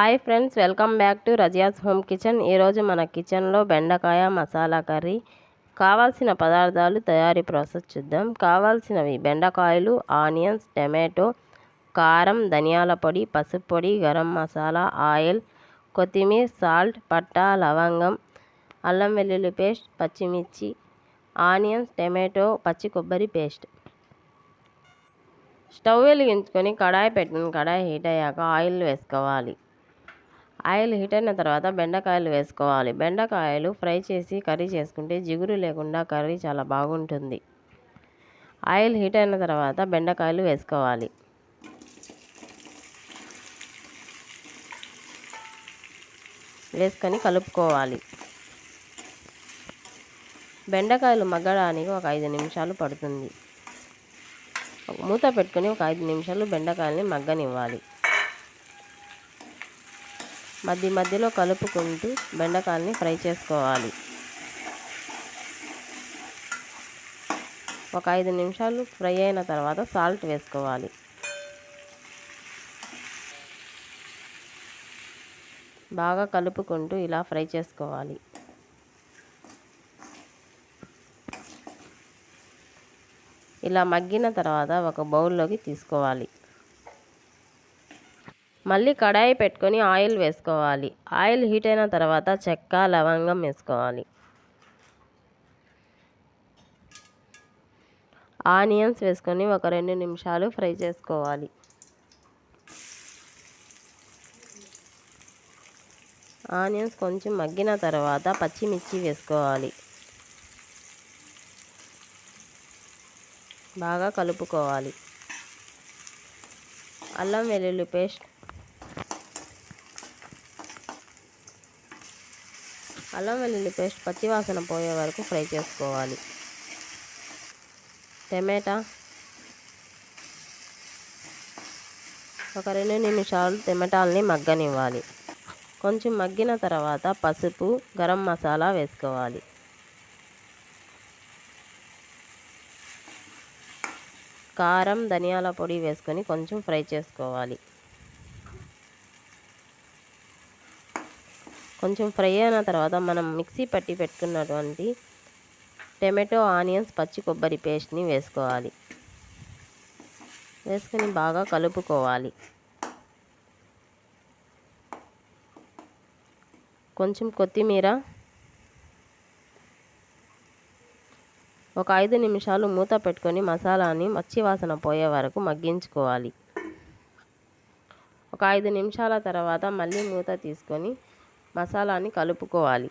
Hi friends welcome back to Razia's home kitchen. ఈరోజు మన కిచెన్లో బెండకాయ మసాలా కర్రీ. కావాల్సిన పదార్థాలు తయారీ ప్రాసెస్ చూద్దాం. కావాల్సినవి బెండకాయలు ఆనియన్స్ టమాటో కారం ధనియాల పొడి పసుపు పొడి గరం మసాలా ఆయిల్ కొత్తిమీర సాల్ట్ పట్టా లవంగం అల్లం వెల్లుల్లి పేస్ట్ పచ్చిమిర్చి ఆనియన్స్ టమాటో పచ్చి కొబ్బరి పేస్ట్. స్టవ్ వెలిగించుకొని కడాయి పెట్టిన కడాయి హీట్ అయ్యాక ఆయిల్ వేసుకోవాలి. ఆయిల్ హీట్ అయిన తర్వాత బెండకాయలు వేసుకోవాలి. బెండకాయలు ఫ్రై చేసి కర్రీ చేసుకుంటే జిగురు లేకుండా కర్రీ చాలా బాగుంటుంది. ఆయిల్ హీట్ అయిన తర్వాత బెండకాయలు వేసుకోవాలి. వేసుకొని కలుపుకోవాలి. బెండకాయలు మగ్గడానికి ఒక ఐదు నిమిషాలు పడుతుంది. మూత పెట్టుకొని ఒక ఐదు నిమిషాలు బెండకాయలని మగ్గనివ్వాలి. మధ్య మధ్యలో కలుపుకుంటూ బెండకాయలని ఫ్రై చేసుకోవాలి. ఒక ఐదు నిమిషాలు ఫ్రై అయిన తర్వాత సాల్ట్ వేసుకోవాలి. బాగా కలుపుకుంటూ ఇలా ఫ్రై చేసుకోవాలి. ఇలా మగ్గిన తర్వాత ఒక బౌల్లోకి తీసుకోవాలి. మళ్ళీ కడాయి పెట్టుకొని ఆయిల్ వేసుకోవాలి. ఆయిల్ హీట్ అయిన తర్వాత చెక్క లవంగం వేసుకోవాలి. ఆనియన్స్ వేసుకొని ఒక రెండు నిమిషాలు ఫ్రై చేసుకోవాలి. ఆనియన్స్ కొంచెం మగ్గిన తర్వాత పచ్చిమిర్చి వేసుకోవాలి. బాగా కలుపుకోవాలి. అల్లం వెల్లుల్లి పేస్ట్ అల్లం వెల్లుల్లి పేస్ట్ పచ్చివాసన పోయే వరకు ఫ్రై చేసుకోవాలి. టమాటా ఒక రెండు నిమిషాలు టమాటాలని మగ్గనివ్వాలి. కొంచెం మగ్గిన తర్వాత పసుపు గరం మసాలా వేసుకోవాలి. కారం ధనియాల పొడి వేసుకొని కొంచెం ఫ్రై చేసుకోవాలి. కొంచెం ఫ్రై అయిన తర్వాత మనం మిక్సీ పట్టి పెట్టుకున్నటువంటి టమాటో ఆనియన్స్ పచ్చి కొబ్బరి పేస్ట్ని వేసుకోవాలి. వేసుకొని బాగా కలుపుకోవాలి. కొంచెం కొత్తిమీర ఒక ఐదు నిమిషాలు మూత పెట్టుకొని మసాలాని మచ్చి వాసన పోయే వరకు మగ్గించుకోవాలి. ఒక ఐదు నిమిషాల తర్వాత మళ్ళీ మూత తీసుకొని మసాలాని కలుపుకోవాలి.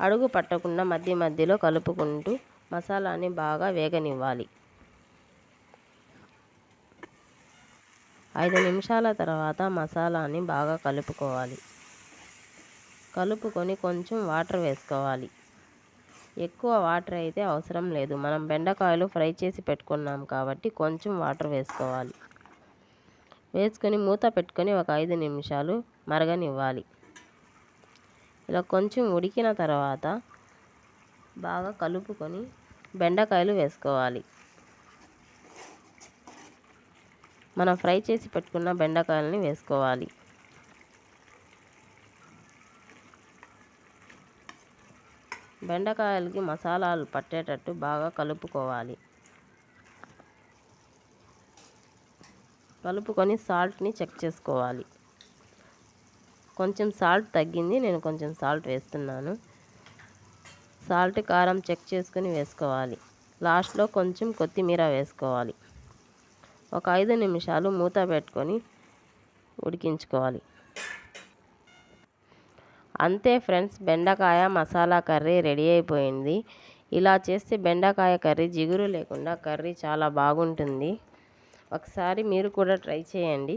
అడుగు పట్టకుండా మధ్య మధ్యలో కలుపుకుంటూ మసాలాని బాగా వేగనివ్వాలి. ఐదు నిమిషాల తర్వాత మసాలాని బాగా కలుపుకోవాలి. కలుపుకొని కొంచెం వాటర్ వేసుకోవాలి. ఎక్కువ వాటర్ అయితే అవసరం లేదు. మనం బెండకాయలు ఫ్రై చేసి పెట్టుకున్నాం కాబట్టి కొంచెం వాటర్ వేసుకోవాలి. వేసుకొని మూత పెట్టుకొని ఒక ఐదు నిమిషాలు మరగనివ్వాలి. ఇలా కొంచెం ఉడికిన తర్వాత బాగా కలుపుకొని బెండకాయలు వేసుకోవాలి. మనం ఫ్రై చేసి పెట్టుకున్న బెండకాయలని వేసుకోవాలి. బెండకాయలకి మసాలాలు పట్టేటట్టు బాగా కలుపుకోవాలి. కలుపుకొని సాల్ట్ని చెక్ చేసుకోవాలి. కొంచెం సాల్ట్ తగ్గింది నేను కొంచెం సాల్ట్ వేస్తున్నాను. సాల్ట్ కారం చెక్ చేసుకుని వేసుకోవాలి. లాస్ట్లో కొంచెం కొత్తిమీర వేసుకోవాలి. ఒక ఐదు నిమిషాలు మూత పెట్టుకొని ఉడికించుకోవాలి. అంతే ఫ్రెండ్స్ బెండకాయ మసాలా కర్రీ రెడీ అయిపోయింది. ఇలా చేస్తే బెండకాయ కర్రీ జిగురు లేకుండా కర్రీ చాలా బాగుంటుంది. ఒకసారి మీరు కూడా ట్రై చేయండి.